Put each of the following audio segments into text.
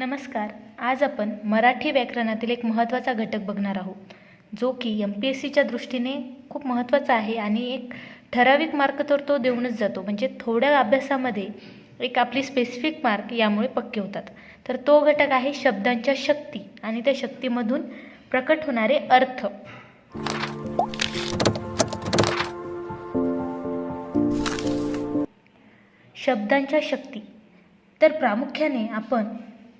नमस्कार. आज आपण मराठी व्याकरणातील एक महत्त्वाचा घटक बघणार आहोत जो की एम पी एस सीच्या दृष्टीने खूप महत्त्वाचा आहे आणि एक ठराविक मार्क तर तो देऊनच जातो. म्हणजे थोड्या अभ्यासामध्ये एक आपली स्पेसिफिक मार्क यामुळे पक्के होतात. तर तो घटक आहे शब्दांच्या शक्ती आणि त्या शक्तीमधून प्रकट होणारे अर्थ. शब्दांच्या शक्ती. तर प्रामुख्याने आपण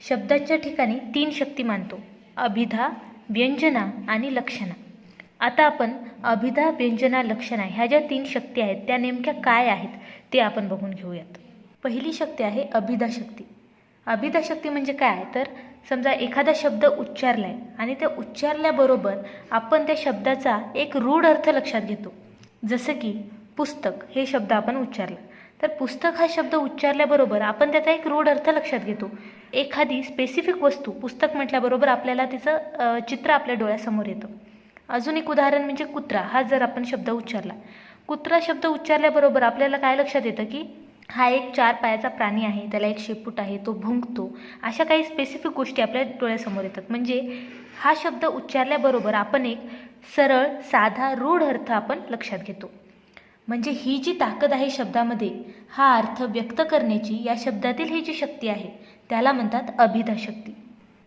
शब्दाच्या ठिकाणी तीन शक्ती मानतो. अभिधा व्यंजना आणि लक्षणा. आता आपण अभिधा व्यंजना लक्षणा ह्या ज्या तीन शक्ती आहेत त्या नेमक्या काय आहेत ते आपण बघून घेऊयात. पहिली शक्ती आहे अभिधा शक्ती. अभिधा शक्ती म्हणजे काय तर समजा एखादा शब्द उच्चारला आहे आणि त्या उच्चारल्याबरोबर आपण त्या शब्दाचा एक रूढ अर्थ लक्षात घेतो. जसं की पुस्तक हे शब्द आपण उच्चारला. तर पुस्तक हा शब्द उच्चारल्याबरोबर आपण त्याचा एक रूढ अर्थ लक्षात घेतो. एखादी स्पेसिफिक वस्तू पुस्तक म्हटल्याबरोबर आपल्याला तिचं चित्र आपल्या डोळ्यासमोर येतं. अजून एक उदाहरण म्हणजे कुत्रा हा जर आपण शब्द उच्चारला. कुत्रा शब्द उच्चारल्याबरोबर आपल्याला काय लक्षात येतं की हा एक चार पायाचा प्राणी आहे त्याला एक शेपूट आहे तो भुंकतो. अशा काही स्पेसिफिक गोष्टी आपल्या डोळ्यासमोर येतात. म्हणजे हा शब्द उच्चारल्याबरोबर आपण एक सरळ साधा रूढ अर्थ आपण लक्षात घेतो. म्हणजे ही जी ताकद आहे शब्दामध्ये हा अर्थ व्यक्त करण्याची या शब्दातील ही जी शक्ती आहे त्याला म्हणतात अभिधा शक्ती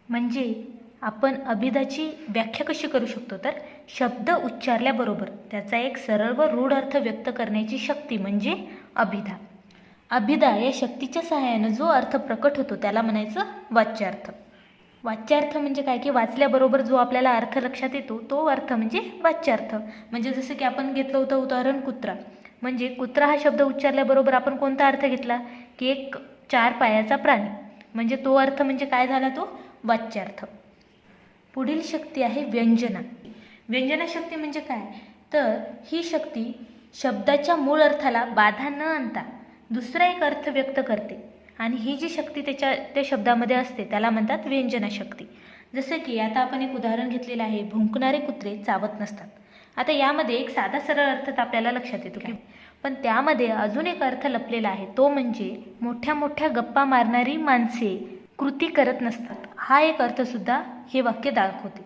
म्हणजे आपण अभिधाची व्याख्या कशी करू शकतो? तर शब्द उच्चारल्याबरोबर त्याचा एक सरळ व रूढ अर्थ व्यक्त करण्याची शक्ती म्हणजे अभिधा. अभिधा या शक्तीच्या सहाय्यानं जो अर्थ प्रकट होतो त्याला म्हणायचं वाच्यार्थ. वाच्यार्थ म्हणजे काय? की वाचल्याबरोबर जो आपल्याला अर्थ लक्षात येतो तो अर्थ म्हणजे वाच्यार्थ. म्हणजे जसं की आपण घेतलं होतं उदाहरण कुत्रा. म्हणजे कुत्रा हा शब्द उच्चारल्याबरोबर आपण कोणता अर्थ घेतला? की एक चार पायाचा प्राणी. म्हणजे तो अर्थ म्हणजे काय झाला तो? वाच्यार्थ. पुढील शक्ती आहे व्यंजना. व्यंजना शक्ती म्हणजे काय? तर ही शक्ती शब्दाच्या मूळ अर्थाला बाधा न आणता दुसरा एक अर्थ व्यक्त करते. आणि ही जी शक्ती त्याच्या त्या शब्दामध्ये असते त्याला म्हणतात व्यंजना शक्ती. जसं की आता आपण एक उदाहरण घेतलेलं आहे भुंकणारे कुत्रे चावत नसतात. आता यामध्ये एक साधा सरळ अर्थ आपल्याला लक्षात येतो की पण त्यामध्ये अजून एक अर्थ लपलेला आहे. तो म्हणजे मोठ्या मोठ्या गप्पा मारणारी माणसे कृती करत नसतात. हा एक अर्थसुद्धा हे वाक्य दाखवते.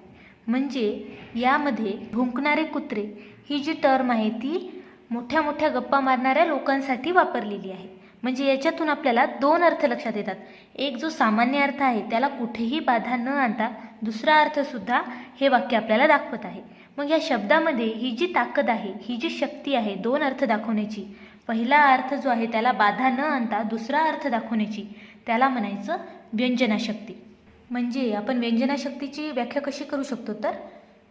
म्हणजे यामध्ये भुंकणारे कुत्रे ही जी टर्म आहे ती मोठ्या मोठ्या गप्पा मारणाऱ्या लोकांसाठी वापरलेली आहे. म्हणजे याच्यातून आपल्याला दोन अर्थ लक्षात येतात. एक जो सामान्य अर्थ आहे त्याला कुठेही बाधा न आणता दुसरा अर्थसुद्धा हे वाक्य आपल्याला दाखवत आहे. मग या शब्दामध्ये ही जी ताकद आहे ही जी शक्ती आहे दोन अर्थ दाखवण्याची. पहिला अर्थ जो आहे त्याला बाधा न आणता दुसरा अर्थ दाखवण्याची. त्याला म्हणायचं व्यंजनाशक्ती. म्हणजे आपण व्यंजनाशक्तीची व्याख्या कशी करू शकतो तर?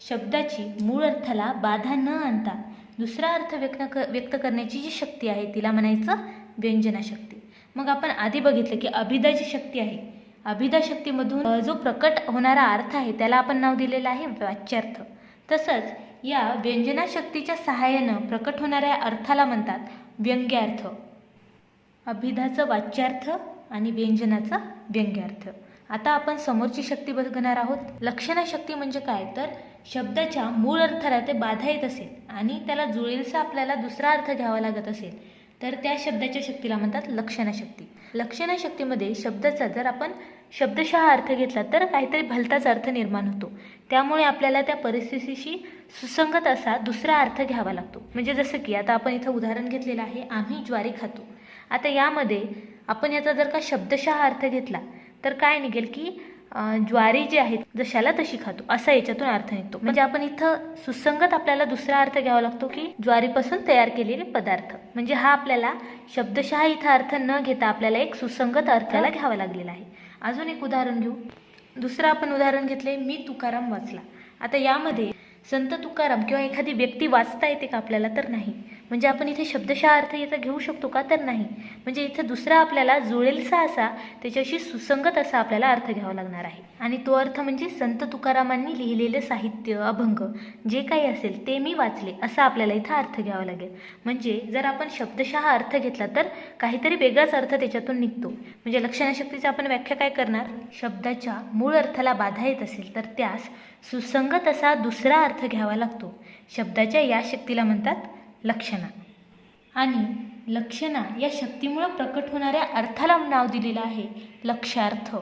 शब्दाची मूळ अर्थाला बाधा न आणता दुसरा अर्थ व्यक्त क व्यक्त करण्याची जी शक्ती आहे तिला म्हणायचं व्यंजनाशक्ती. मग आपण आधी बघितलं की अभिदा जी शक्ती आहे. अभिदा शक्तीमधून जो प्रकट होणारा अर्थ आहे त्याला आपण नाव दिलेलं आहे वाच्यार्थ. तसंच या व्यंजनाशक्तीच्या सहाय्यानं प्रकट होणाऱ्या अर्थाला म्हणतात व्यंग्यार्थ. अभिधाचं वाच्यार्थ आणि व्यंजनाचा व्यंग्यार्थ. आता आपण समोरची शक्ती बघणार आहोत. लक्षणा शक्ती म्हणजे काय? तर शब्दाच्या मूळ अर्थाला ते बाधा येत असेल आणि त्याला जुळेलसा आपल्याला दुसरा अर्थ घ्यावा लागत असेल. तर त्या शब्दाच्या शक्तीला म्हणतात लक्षणशक्ती. लक्षणशक्तीमध्ये शब्दाचा जर आपण शब्दशः अर्थ घेतला तर काहीतरी भलताच अर्थ निर्माण होतो. त्यामुळे आपल्याला त्या परिस्थितीशी सुसंगत असा दुसरा अर्थ घ्यावा लागतो. म्हणजे जसं की आता आपण इथं उदाहरण घेतलेलं आहे आम्ही ज्वारी खातो. आता यामध्ये आपण याचा जर का शब्दशः अर्थ घेतला तर काय निघेल की ज्वारी जी आहे जशाला तशी खातो असा याच्यातून अर्थ निघतो. म्हणजे आपण इथं सुसंगत आपल्याला दुसरा अर्थ घ्यावा लागतो की ज्वारीपासून तयार केलेले पदार्थ. म्हणजे हा आपल्याला शब्दशः इथं अर्थ न घेता आपल्याला एक सुसंगत अर्थाला घ्यावा लागलेला आहे. अजून एक उदाहरण घेऊ. दुसरं आपण उदाहरण घेतले मी तुकाराम वाचला. आता यामध्ये संत तुकाराम किंवा एखादी व्यक्ती वाचता येते का आपल्याला तर नाही. म्हणजे आपण इथे शब्दशः अर्थ याचा घेऊ शकतो का? तर नाही. म्हणजे इथं दुसरा आपल्याला जुळेलसा असा त्याच्याशी सुसंगत असा आपल्याला अर्थ घ्यावा लागणार आहे. आणि तो अर्थ म्हणजे संत तुकारामांनी लिहिलेलं साहित्य अभंग. जे काही असेल ते मी वाचले असा आपल्याला इथं अर्थ घ्यावा लागेल. म्हणजे जर आपण शब्दशः अर्थ घेतला तर काहीतरी वेगळाच अर्थ त्याच्यातून निघतो. म्हणजे लक्षणशक्तीचा आपण व्याख्या काय करणार? शब्दाच्या मूळ अर्थाला बाधा येत असेल तर त्यास सुसंगत असा दुसरा अर्थ घ्यावा लागतो. शब्दाच्या या शक्तीला म्हणतात लक्षणा. आणि लक्षणा या शक्तीमुळं प्रकट होणाऱ्या अर्थाला नाव दिलेलं आहे लक्षार्थ.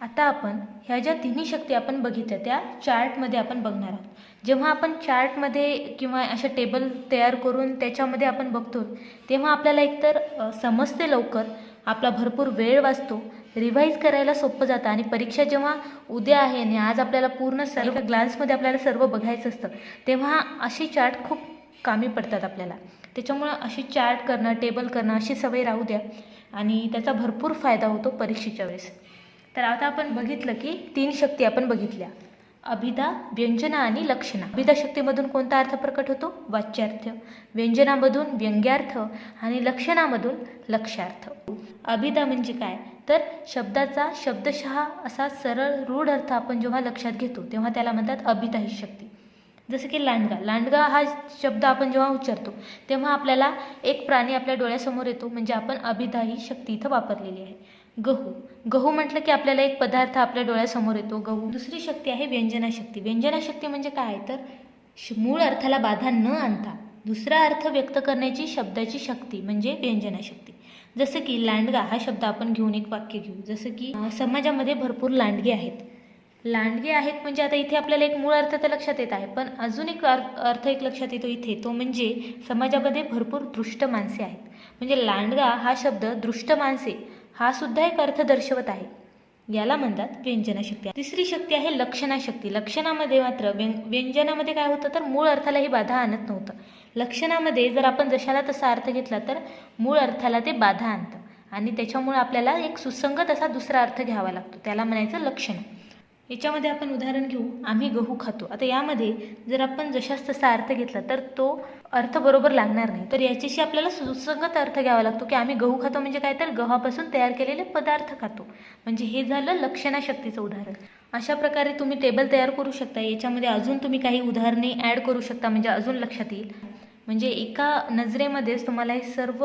आता आपण ह्या ज्या तिन्ही शक्ती आपण बघितल्या त्या चार्टमध्ये आपण बघणार आहोत. जेव्हा आपण चार्टमध्ये किंवा अशा टेबल तयार करून त्याच्यामध्ये आपण बघतो तेव्हा आपल्याला एकतर समजते लवकर आपला भरपूर वेळ वाचतो रिवाईज करायला सोपं जातं आणि परीक्षा जेव्हा उद्या आहे आणि आज आपल्याला पूर्ण सर्व ग्लान्समध्ये आपल्याला सर्व बघायचं असतं तेव्हा अशी चार्ट खूप कामी पडतात आपल्याला. त्याच्यामुळं अशी चार्ट करणं टेबल करणं अशी सवय राहू द्या. आणि त्याचा भरपूर फायदा होतो परीक्षेच्या वेळेस. तर आता आपण बघितलं की तीन शक्ती आपण बघितल्या. अभिधा व्यंजना आणि लक्षणा. अभिधा शक्तीमधून कोणता अर्थ प्रकट होतो? वाच्यार्थ. व्यंजनामधून व्यंग्यार्थ आणि लक्षणामधून लक्षार्थ. अभिधा म्हणजे काय? तर शब्दाचा शब्दशः असा सरळ रूढ अर्थ आपण जेव्हा लक्षात घेतो तेव्हा त्याला म्हणतात अभिधा ही शक्ती. जसं की लांडगा. लांडगा हा शब्द आपण जेव्हा उच्चारतो तेव्हा आपल्याला एक प्राणी आपल्या डोळ्यासमोर येतो म्हणजे आपण अभिधा ही शक्ती इथं वापरलेली आहे. गहू. गहू म्हटलं की आपल्याला एक पदार्थ आपल्या डोळ्यासमोर येतो गहू. दुसरी शक्ती आहे व्यंजनाशक्ती व्यंजनाशक्ती म्हणजे काय? तर श- मूळ अर्थाला बाधा न आणता दुसरा अर्थ व्यक्त करण्याची शब्दाची शक्ती म्हणजे व्यंजनाशक्ती जसं की लांडगा हा शब्द आपण घेऊन एक वाक्य घेऊ. जसं की समाजामध्ये भरपूर लांडगे आहेत. लांडगे आहेत म्हणजे आता इथे आपल्याला एक मूळ अर्थ तर लक्षात येत आहे पण अजून एक अर्थ अर्थ एक लक्षात येतो इथे तो म्हणजे समाजामध्ये भरपूर दृष्ट माणसे आहेत. म्हणजे लांडगा हा शब्द दृष्ट माणसे हा सुद्धा एक अर्थ दर्शवत आहे. याला म्हणतात व्यंजनाशक्ती तिसरी शक्ती आहे लक्षणाशक्ती लक्षणामध्ये मात्र व्यं व्यंजनामध्ये काय होतं तर मूळ अर्थालाही बाधा आणत नव्हतं. लक्षणामध्ये जर आपण जशाला तसा अर्थ घेतला तर मूळ अर्थाला ते बाधा आणतं. आणि त्याच्यामुळे आपल्याला एक सुसंगत असा दुसरा अर्थ घ्यावा लागतो. त्याला म्हणायचं लक्षण. याच्यामध्ये आपण उदाहरण घेऊ. आम्ही गहू खातो. आता यामध्ये जर आपण जशाच तसा अर्थ घेतला तर तो अर्थ बरोबर लागणार नाही. तर याच्याशी आपल्याला सुसंगत अर्थ घ्यावा लागतो की आम्ही गहू खातो म्हणजे काय? तर गव्हापासून तयार केलेले पदार्थ खातो. म्हणजे हे झालं लक्षणाशक्तीचं उदाहरण. अशा प्रकारे तुम्ही टेबल तयार करू शकता. याच्यामध्ये अजून तुम्ही काही उदाहरणे ॲड करू शकता. म्हणजे अजून लक्षात येईल. म्हणजे एका नजरेमध्येच तुम्हाला हे सर्व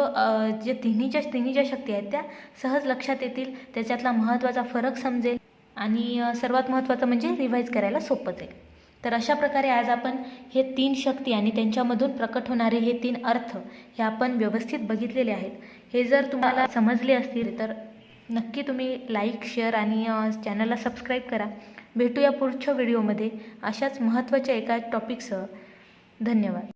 जे तिन्हीच्या तिन्ही ज्या शक्ती आहेत त्या सहज लक्षात येतील. त्याच्यातला महत्त्वाचा फरक समजेल. आणि सर्वात महत्त्वाचं म्हणजे रिवाईज करायला सोपं जाईल. तर अशा प्रकारे आज आपण हे तीन शक्ती आणि त्यांच्यामधून प्रकट होणारे हे तीन अर्थ हे आपण व्यवस्थित बघितलेले आहेत. हे जर तुम्हाला समजले असतील तर नक्की तुम्ही लाईक शेअर आणि चॅनलला सबस्क्राईब करा. भेटूया पुढच्या व्हिडिओमध्ये अशाच महत्त्वाच्या एका टॉपिकसह धन्यवाद.